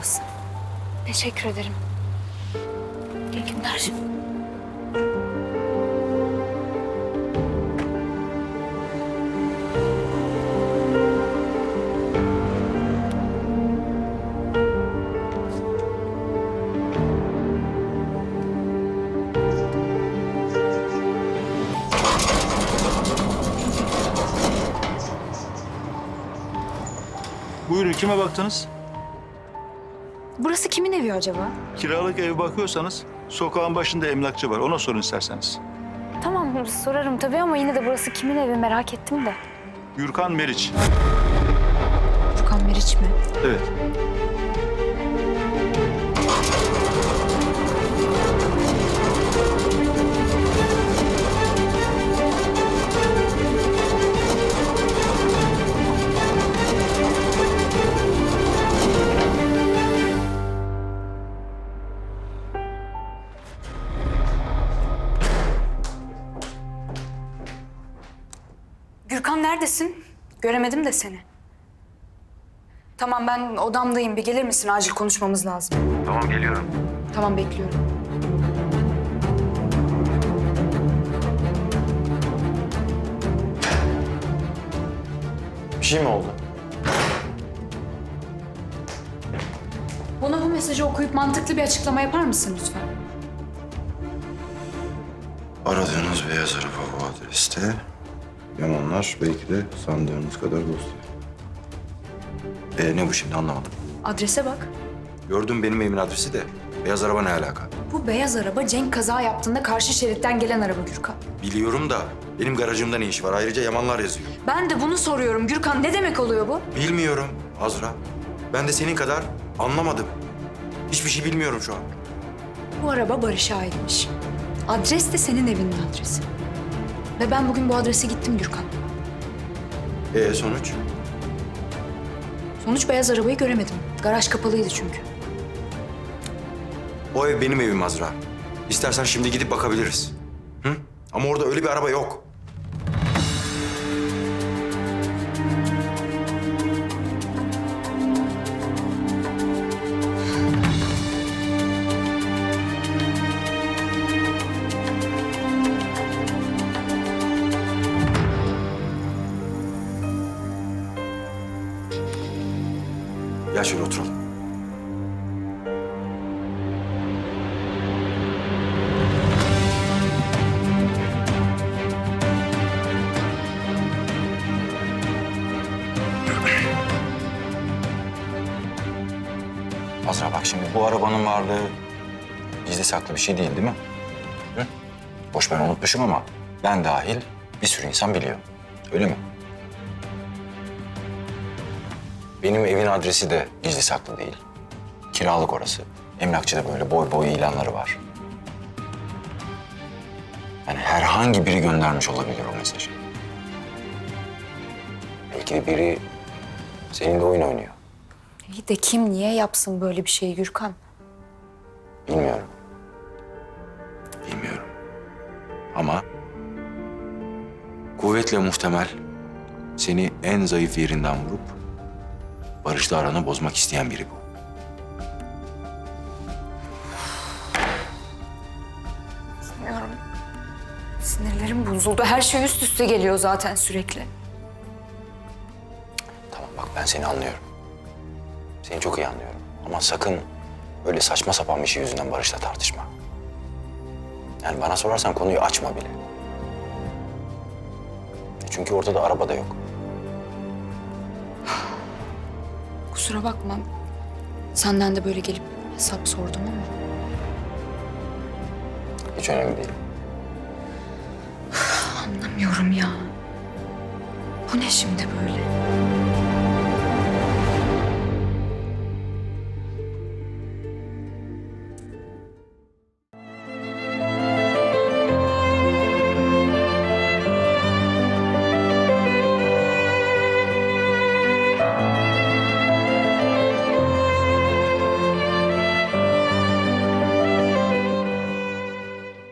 burası. Teşekkür ederim. İyi günler. Buyurun kime baktınız? Burası kimin evi acaba? Kiralık ev bakıyorsanız sokağın başında emlakçı var. Ona sorun isterseniz. Tamam sorarım tabii ama yine de burası kimin evi merak ettim de. Gürkan Meriç. Furkan Meriç mi? Evet. Gürkan neredesin? Göremedim de seni. Tamam ben odamdayım. Bir gelir misin? Acil konuşmamız lazım. Tamam geliyorum. Tamam bekliyorum. Bir şey mi oldu? Bana bu mesajı okuyup mantıklı bir açıklama yapar mısın lütfen? Aradığınız beyaz araba bu adreste. Yamanlar belki de sandığınız kadar dost. E ne bu şimdi anlamadım. Adrese bak. Gördüm benim evimin adresi de. Beyaz araba ne alaka? Bu beyaz araba Cenk kaza yaptığında karşı şeritten gelen araba Gürkan. Biliyorum da benim garajımda ne iş var? Ayrıca Yamanlar yazıyor. Ben de bunu soruyorum Gürkan. Ne demek oluyor bu? Bilmiyorum Azra. Ben de senin kadar anlamadım. Hiçbir şey bilmiyorum şu an. Bu araba Barış'a aitmiş. Adres de senin evinin adresi. Ve ben bugün bu adrese gittim Gürkan. E sonuç? Sonuç beyaz arabayı göremedim. Garaj kapalıydı çünkü. O ev benim evim Azra. İstersen şimdi gidip bakabiliriz. Hı? Ama orada öyle bir araba yok. Gel şöyle oturalım. Azra bak şimdi bu arabanın varlığı gizli saklı bir şey değil değil mi? Hı? Boş ben unutmuşum ama ben dahil bir sürü insan biliyor. Öyle mi? Benim evin adresi de gizli saklı değil. Kiralık orası. Emlakçıda böyle boy boy ilanları var. Yani herhangi biri göndermiş olabilir o mesajı. Belki de biri seninle oyun oynuyor. İyi de kim niye yapsın böyle bir şey Gürkan? Bilmiyorum. Bilmiyorum. Ama kuvvetle muhtemel seni en zayıf yerinden vurup barışla aranı bozmak isteyen biri bu. Bilmiyorum. Sinirlerim bozuldu. Her şey üst üste geliyor zaten sürekli. Tamam bak ben seni anlıyorum. Seni çok iyi anlıyorum. Ama sakın öyle saçma sapan bir şey yüzünden Barış'la tartışma. Yani bana sorarsan konuyu açma bile. Çünkü ortada araba da yok. Kusura bakma. Senden de böyle gelip hesap sordum ama. Hiç önemli değil. Anlamıyorum ya. Bu ne şimdi böyle?